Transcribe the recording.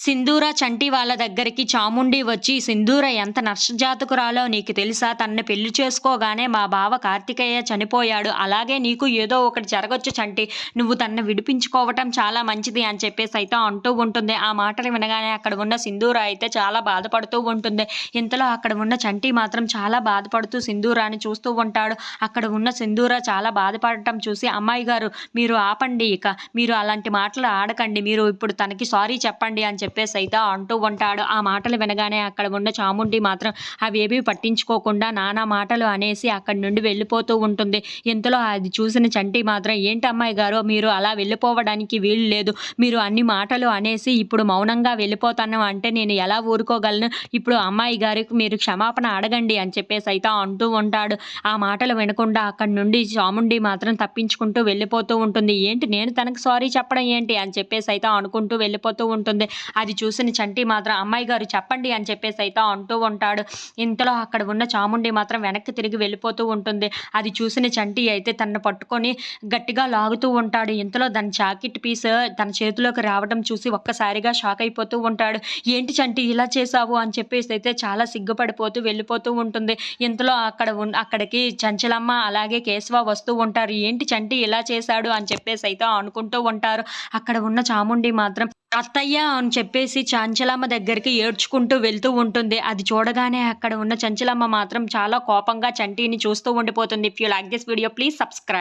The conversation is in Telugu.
సింధూర చంటి వాళ్ళ దగ్గరికి చాముండి వచ్చి సింధూర ఎంత నష్టజాతకురాలో నీకు తెలుసా? తనని పెళ్ళి చేసుకోగానే మా బావ కార్తికేయ చనిపోయాడు. అలాగే నీకు ఏదో ఒకటి జరగచ్చు చంటి. నువ్వు తన్ను విడిపించుకోవటం చాలా మంచిది అని చెప్పేసి అయితే అంటూ ఉంటుంది. ఆ మాటలు వినగానే అక్కడ ఉన్న సింధూర అయితే చాలా బాధపడుతూ ఉంటుంది. ఇంతలో అక్కడ ఉన్న చంటి మాత్రం చాలా బాధపడుతూ సింధూరాని చూస్తూ ఉంటాడు. అక్కడ ఉన్న సింధూర చాలా బాధపడటం చూసి అమ్మాయి గారు మీరు ఆపండి ఇక. మీరు అలాంటి మాటలు ఆడకండి. మీరు ఇప్పుడు తనకి సారీ చెప్పండి అని చెప్పేసి అయితే అంటూ ఉంటాడు. ఆ మాటలు వినగానే అక్కడ ఉన్న చాముండి మాత్రం అవేవి పట్టించుకోకుండా నానా మాటలు అనేసి అక్కడి నుండి వెళ్ళిపోతూ ఉంటుంది. ఇంతలో అది చూసిన చంటి మాత్రం ఏంటి అమ్మాయి గారు మీరు అలా వెళ్ళిపోవడానికి వీలు లేదు. మీరు అన్ని మాటలు అనేసి ఇప్పుడు మౌనంగా వెళ్ళిపోతాను అంటే నేను ఎలా ఊరుకోగలను? ఇప్పుడు అమ్మాయి గారికి మీరు క్షమాపణ అడగండి అని చెప్పేసి అయితే అంటూ ఉంటాడు. ఆ మాటలు వినకుండా అక్కడి నుండి చాముండి మాత్రం తప్పించుకుంటూ వెళ్ళిపోతూ ఉంటుంది. ఏంటి నేను తనకు సారీ చెప్పడం ఏంటి? అని చెప్పేసి అయితే అనుకుంటూ వెళ్ళిపోతూ ఉంటుంది. అది చూసిన చంటి మాత్రం అమ్మాయి గారు చెప్పండి అని చెప్పేసి అయితే అంటూ ఉంటాడు. ఇంతలో అక్కడ ఉన్న చాముండి మాత్రం వెనక్కి తిరిగి వెళ్ళిపోతూ ఉంటుంది. అది చూసిన చంటి అయితే తనను పట్టుకొని గట్టిగా లాగుతూ ఉంటాడు. ఇంతలో దాని జాకెట్ పీస్ తన చేతిలోకి రావడం చూసి ఒక్కసారిగా షాక్ అయిపోతూ ఉంటాడు. ఏంటి చంటి ఇలా చేసావు అని చెప్పేసి అయితే చాలా సిగ్గుపడిపోతూ వెళ్ళిపోతూ ఉంటుంది. ఇంతలో అక్కడ అక్కడికి చంచలమ్మ అలాగే కేశవ వస్తూ ఉంటారు. ఏంటి చంటి ఇలా చేశాడు? అని చెప్పేసి అయితే అనుకుంటూ ఉంటారు. అక్కడ ఉన్న చాముండి మాత్రం అత్తయ్య అని చెప్పేసి చంచలమ్మ దగ్గరికి ఏడ్చుకుంటూ వెళ్తూ ఉంటుంది. అది చూడగానే అక్కడ ఉన్న చంచలమ్మ మాత్రం చాలా కోపంగా చంటిని చూస్తూ ఉండిపోతుంది. If you like this video please subscribe